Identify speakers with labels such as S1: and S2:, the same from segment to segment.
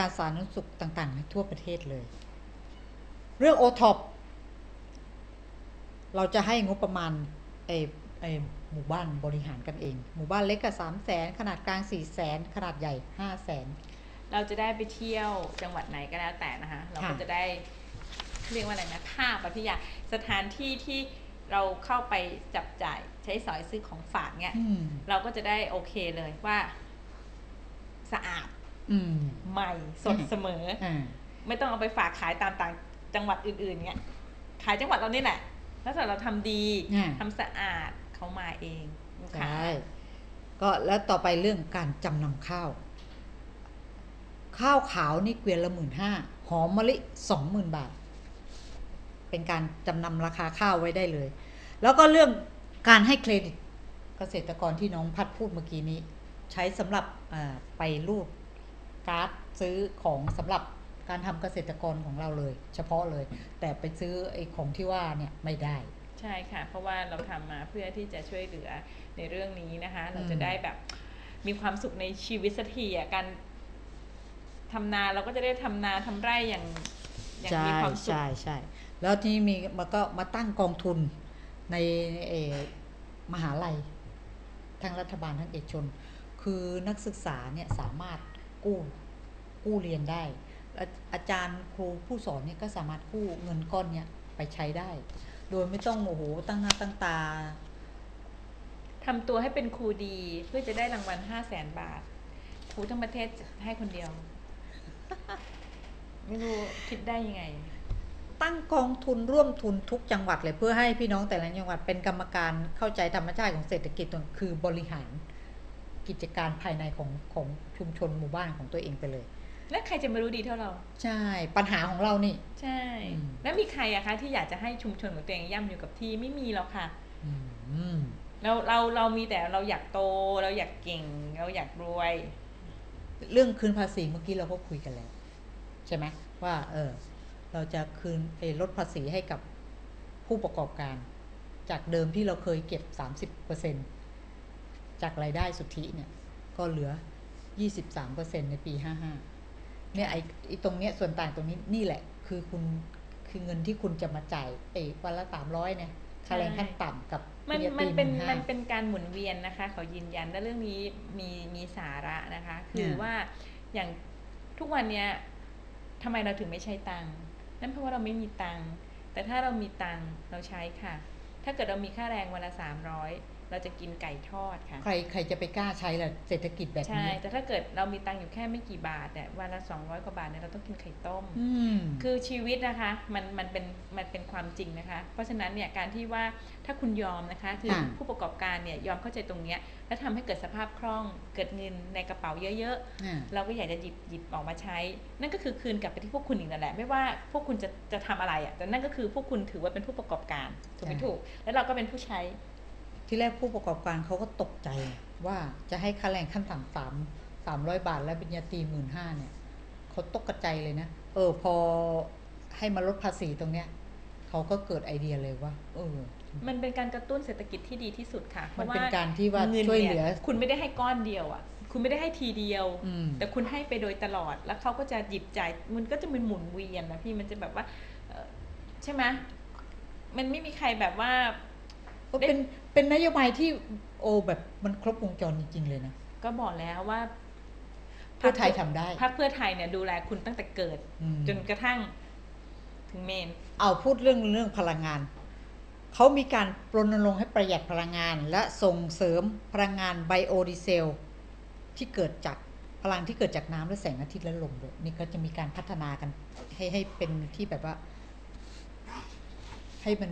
S1: การสาธารณสุขต่างๆในทั่วประเทศเลย เรื่องโอท็อปเราจะให้งบประมาณไอ้ไอ้หมู่บ้านบริหารกันเอง หมู่บ้านเล็กก็สามแสนขนาดกลางสี่แสนขนาดใหญ่ห้าแสน
S2: เราจะได้ไปเที่ยวจังหวัดไหนก็แล้วแต่นะคะ เราก็
S1: ค่ะ
S2: จะได้เรียกว่าอะไรนะภาพอะพี่ยาสถานที่ที่เราเข้าไปจับจ่ายใช้สอยซื้อของฝากเนี่ย
S1: อืม
S2: เราก็จะได้โอเคเลยว่า สะอาด
S1: อืม
S2: ใหม่สด
S1: อืม
S2: เสมอ
S1: อ่า
S2: ไม่ต้องเอาไปฝากขายตามต่างจังหวัดอื่นๆเนี่ยขายจังหวัดเรานี่แหละถ้าเกิดเราทำดี
S1: อ่า
S2: ทำสะอาดเขามาเองลูกค้า
S1: ใช่ก็แล้วต่อไปเรื่องการจำนำข้าว ข้าวขาวนี่เกวียนละหมื่นห้าหอมมะลิสองหมื่นบาท เป็นการจำนำราคาข้าวไว้ได้เลย แล้วก็เรื่องการให้เครดิตเกษตรกรที่น้องพัดพูดเมื่อกี้นี้ ใช้สำหรับอ่าไปรูด การ์ดซื้อของสำหรับการทำเกษตรกรของเราเลย เฉพาะเลย แต่ไปซื้อไอ้ของที่ว่าเนี่ยไม่ได้
S2: ใช่ค่ะ เพราะว่าเราทำมาเพื่อที่จะช่วยเหลือในเรื่องนี้นะคะ เราจะ
S1: อืม
S2: ได้แบบมีความสุขในชีวิตสักทีอะการทำนาเราก็จะได้ทำนาทำไร่อย่างอย่าง
S1: ใช่
S2: มีความสุข
S1: ใช่ใช่แล้วที่มีมันก็มาตั้งกองทุนในเออมหาลัยทั้งรัฐบาลทั้งเอกชน คือนักศึกษาเนี่ยสามารถ กู้ กู้เรียนได้ อาจารย์ครูผู้สอนเนี่ยก็สามารถกู้เงินก้อนเนี้ยไปใช้ได้ โดยไม่ต้องโอ้โหตั้งหน้าตั้งตา
S2: ทำตัวให้เป็นครูดีเพื่อจะได้รางวัลห้าแสนบาท ครูทั้งประเทศให้คนเดียว ไม่รู้คิดได้ยังไง
S1: ตั้งกองทุนร่วมทุนทุกจังหวัดเลยเพื่อให้พี่น้องแต่ละจังหวัดเป็นกรรมการเข้าใจธรรมชาติของเศรษฐกิจตรงคือ บริหาร กิจการภายในของของชุมชนหมู่บ้านของตัวเองไปเลย
S2: และใครจะมารู้ดีเท่าเรา
S1: ใช่ ปัญหาของเรานี่
S2: ใช่
S1: อืม
S2: แล้วมีใครอะคะที่อยากจะให้ชุมชนของตัวเองย่ำอยู่กับที่ไม่มีหรอกค่ะ
S1: อืม
S2: เราเราเรามีแต่เราอยากโตเราอยากเก่ง เราอยากรวย
S1: เรื่องคืนภาษีเมื่อกี้เราก็คุยกันแล้ว ใช่ไหมว่า เออ เราจะคืนไปลดภาษีให้กับผู้ประกอบการ จากเดิมที่เราเคยเก็บสามสิบเปอร์เซ็น จากรายได้สุทธิเนี่ย ก็เหลือยี่สิบสามเปอร์เซ็นในปีห้าห้าเนี่ยไอ้ไอ้ตรงเนี้ยส่วนต่างตรงนี้นี่แหละ คือคุณคือเงินที่คุณจะมาจ่ายไอ้วันละสามร้อยเนี่ยค่าแรงขั้นต่ำกับ
S2: มัน
S1: ปริญญาต
S2: มัน
S1: รี
S2: เป็น
S1: 15,000
S2: มันเป็นการหมุนเวียนนะคะเขายืนยันและเรื่องนี้มีมีสาระนะคะ คือ
S1: เนี่ย
S2: ว่าอย่างทุกวันเนี้ยทำไมเราถึงไม่ใช้ตังค์นั่นเพราะว่าเราไม่มีตังค์แต่ถ้าเรามีตังค์เราใช้ค่ะ ถ้าเกิดเรามีค่าแรงวันละสามร้อย เราจะกินไก่ทอดค่ะ
S1: ใครใครจะไปกล้าใช้ล่ะเศรษฐกิจแบบ
S2: ใช่
S1: นี้
S2: แต่ถ้าเกิดเรามีตังค์อยู่แค่ไม่กี่บาทเนี่ยวันละสองร้อยกว่าบาทเนี่ยเราต้องกินไข่ต้ม
S1: อืม
S2: คือชีวิตนะคะมันมันเป็นมันเป็นความจริงนะคะ เพราะฉะนั้นเนี่ยการที่ว่าถ้าคุณยอมนะคะคือ
S1: ค่ะ
S2: ผู้ประกอบการเนี่ยยอมเข้าใจตรงเนี้ยแล้วทำให้เกิดสภาพคล่องเกิดเงินในกระเป๋าเยอะ
S1: อ่า
S2: ๆเราก็อยากจะหยิบหยิบออกมาใช้ นั่นก็คือคืนกลับไปที่พวกคุณอีกนั่นแหละ ไม่ว่าพวกคุณจะจะทำอะไรอะแต่นั่นก็คือพวกคุณถือว่าเป็นผู้ประกอบการถูกไหม
S1: ใช่
S2: ถูก แล้วเราก็เป็นผู้ใช้
S1: ที่แรกผู้ประกอบการเขาก็ตกใจว่าจะให้ค่าแรงขั้นต่ำสามสามร้อยบาท และปริญญาตรีหมื่นห้าเนี่ยเขาตกกระใจเลยนะ เออ พอให้มาลดภาษีตรงเนี้ยเขาก็เกิดไอเดียเลยว่าเออ
S2: มันเป็นการกระตุ้นเศรษฐกิจที่ดีที่สุดค่ะเพ
S1: มัน
S2: ราะ
S1: เป็น
S2: ว่า
S1: การที่ว่า
S2: งิน
S1: ช่วย
S2: นี่
S1: เหลือ
S2: คุณไม่ได้ให้ก้อนเดียวอะ คุณไม่ได้ให้ทีเดียว
S1: อืม
S2: แต่คุณให้ไปโดยตลอด แล้วเขาก็จะหยิบจ่าย มันก็จะเป็นหมุนเวียนนะพี่มันจะแบบว่าเอ่อใช่ไหมมันไม่มีใครแบบว่า
S1: ก็เป็นเป็นนโยบายที่โอแบบมันครบวงจรจริงๆเลยนะ
S2: ก็บอกแล้วว่า
S1: เพื่อไทยทำได้
S2: พรรคเพื่อไทยเนี่ยดูแลคุณตั้งแต่เกิด
S1: อืม
S2: จนกระทั่งถึงเมน
S1: เอาพูดเรื่องเรื่องพลังงาน เขามีการรณรงค์ให้ประหยัดพลังงาน และส่งเสริมพลังงานไบโอดีเซล ที่เกิดจากพลังที่เกิดจากน้ำและแสงอาทิตย์และลมด้วยนี่ก็จะมีการพัฒนากัน ให้ให้เป็นที่แบบว่า ให้มัน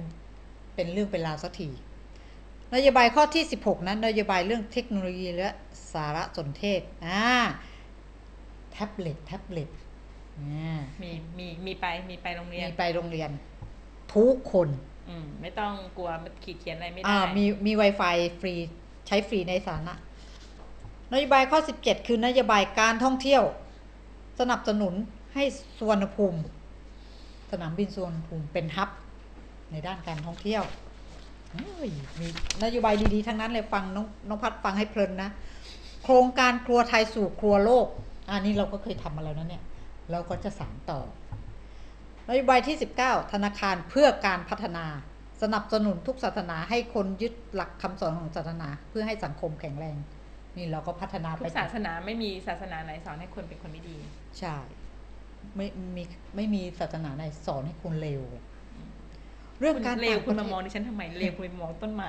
S1: เป็นเรื่องเป็นราวสักที นโยบายข้อที่ 16 นั้นนโยบายเรื่องเทคโนโลยีและสารสนเทศอ่าแท็บเล็ตแท็บเล็ตอ่า
S2: มีมีมีไปมีไปโรงเรียน
S1: มีไปโรงเรียน ทุกคน
S2: อืมไม่ต้องกลัวขีดเขียนอะไรไม่ได้
S1: อ่ามีมี Wi-Fi ฟรีใช้ฟรีในสาธารณะนโยบายข้อ 17 คือนโยบายการท่องเที่ยว สนับสนุนให้สวนภูมิ สนามบินสวนภูมิเป็นฮับ ในด้านการท่องเที่ยวเฮ้ย มีนโยบายดีๆ ทั้งนั้นเลยฟังน้องน้องพัดฟังให้เพลินนะ โครงการครัวไทยสู่ครัวโลก อันนี้เราก็เคยทำมาแล้วนะเนี่ย เราก็จะสานต่อนโยบายที่ 19 ธนาคารเพื่อการพัฒนา สนับสนุนทุกศาสนาให้คนยึดหลักคำสอนของศาสนา เพื่อให้สังคมแข็งแรง นี่เราก็พัฒนา
S2: ทุ
S1: ไป
S2: กศาสนาไม่มีศาสนาไหนสอนให้คนเป็นคนไม่ดี
S1: ใช่ ไม่มีไม่มีศาสนาไหนสอนให้คุณเลวเรื่อง
S2: คุณ
S1: การ
S2: เลว
S1: ต่าง
S2: คุณ
S1: ป
S2: มา
S1: ระ
S2: มอง
S1: เทศ
S2: ดิฉันทำไมเลวคุณไปมองต้นไม้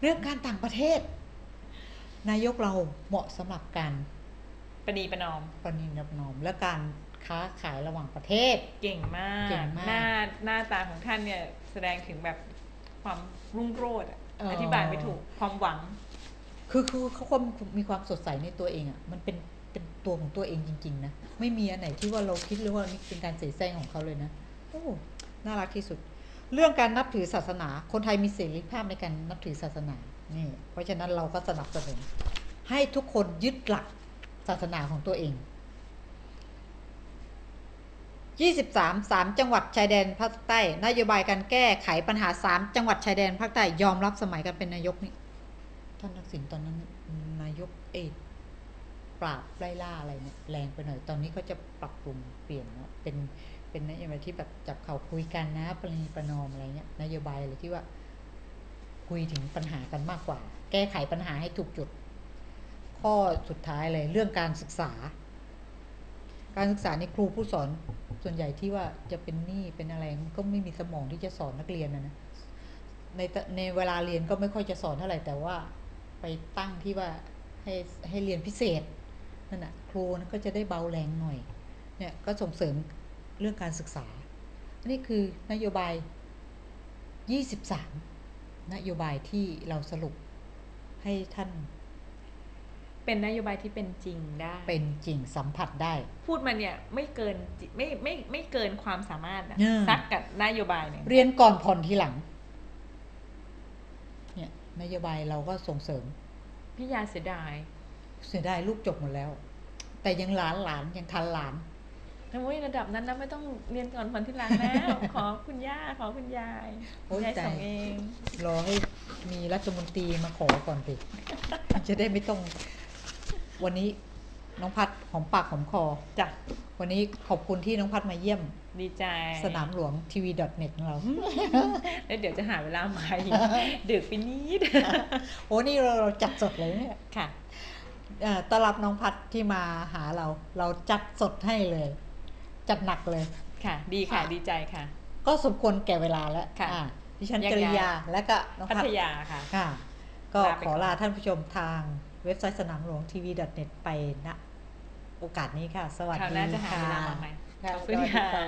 S1: เรื่องการต่างประเทศ นายกเราเหมาะสำหรับการ
S2: ประนีประนอม
S1: ประนีประนอม และการค้าขายระหว่างประเทศ
S2: เก่งมาก
S1: เก่งมาก
S2: หน้าหน้าตาของท่านเนี่ยแสดงถึงแบบความรุ่งโรจน์อะ
S1: เอ่ออ
S2: อธิบายไม่ถูกความหวัง
S1: คือคือเขาก็มีความสดใสในตัวเองอะ่ะ มันเป็นเป็นตัวของตัวเองจริง ๆ นะ ไม่มีอันไหนที่ว่าเราคิดหรือว่านี่เป็นการเสแสร้งของเขาเลยนะ โอ้ น่ารักที่สุด เรื่องการนับถือศาสนา คนไทยมีเสรีภาพในการนับถือศาสนานี่เพราะฉะนั้นเราก็สนับสนุนให้ทุกคนยึดหลักศาสนาของตัวเอง 23 3 จังหวัดชายแดนภาคใต้ นโยบายการแก้ไขปัญหา 3 จังหวัดชายแดนภาคใต้ยอมรับสมัยการเป็นนายกนี่ท่านทักษิณตอนนั้นนายกเอกปราบไล่ล่าอะไรเนี่ยแรงไปหน่อยตอนนี้เขาจะปรับปรุงเปลี่ยนเนาะเป็น เป็นนโยบายที่แบบจับเข่าคุยกันนะประนีประนอมอะไรเงี้ยนโยบายอะไรที่ว่า คุยถึงปัญหากันมากกว่า แก้ไขปัญหาให้ถูกจุด ข้อสุดท้ายเลยเรื่องการศึกษา การศึกษาในครูผู้สอนส่วนใหญ่ที่ว่าจะเป็นหนี้เป็นอะไรก็ไม่มีสมองที่จะสอนนักเรียนนะนะในในเวลาเรียนก็ไม่ค่อยจะสอนเท่าไหร่แต่ว่าไปตั้งที่ว่าให้ให้เรียนพิเศษนั่นน่ะครูก็จะได้เบาแรงหน่อยเนี่ยก็ส่งเสริม เรื่องการศึกษา อันนี้คือนโยบาย 23 นโยบายที่เราสรุปให้ท่าน
S2: เป็นนโยบายที่เป็นจริงได้
S1: เป็นจริงสัมผัสได้
S2: พูดมาเนี่ยไม่เกินจิไม่ไม่ไม่เกินความสามารถนะ
S1: อืม
S2: ซักกับนโยบายเนี่ย
S1: เรียนก่อนผ่อนทีหลัง เนี่ยนโยบายเราก็ส่งเสริม
S2: พี่ยาเสียดาย
S1: เสียดายลูกจบหมดแล้ว แต่ยังหลานหลานยังทันหลาน
S2: โอ้ยระดับนั้นนะไม่ต้องเรียนก่อนผ่อนที่หลังแล้ว ขอคุณย่าขอคุณยาย
S1: โอ้ย
S2: ยาย
S1: ใจ
S2: ส่งเอง
S1: รอให้มีรัฐมนตรีมาขอก่อนสิจะได้ไม่ต้อง วันนี้น้องพัดหอมปากหอมคอ
S2: จ้ะ
S1: วันนี้ขอบคุณที่น้องพัดมาเยี่ยม
S2: ดีใจ
S1: สนามหลวงทีวี .net ของเรา
S2: แล้วเดี๋ยวจะหาเวลามาอีกดึกไปนิด
S1: โอ้นี่เราเราจัดสดเลยเนี่ย
S2: ค่ะ
S1: เอ่อต้อนรับน้องพัดที่มาหาเรา เราจัดสดให้เลย จัดหนักเลย
S2: ค่ะ ดีค่ะ
S1: ค่ะ
S2: ดีใจค่ะ
S1: ก็สมควรแก่เวลาแล้ว
S2: ค่ะ
S1: อ่าดิฉัน
S2: แยก
S1: จริยา
S2: ย้าย
S1: และก็น้อง
S2: พั
S1: พัด
S2: ทยาค่ะ
S1: ค่ะ ก็
S2: ลาไป
S1: ขอ
S2: ก่อน
S1: ลาท่านผู้ชมทางเว็บไซต์สนามหลวงทีวี .net ไปณโอกาสนี้ค่ะ สวัส
S2: คราว
S1: ดี
S2: หน้าจะหา
S1: ค่ะ
S2: เวลามาใหม่
S1: ค่ะ
S2: ขอบคุณ
S1: สวัสดี
S2: ค่ะ
S1: ค่ะ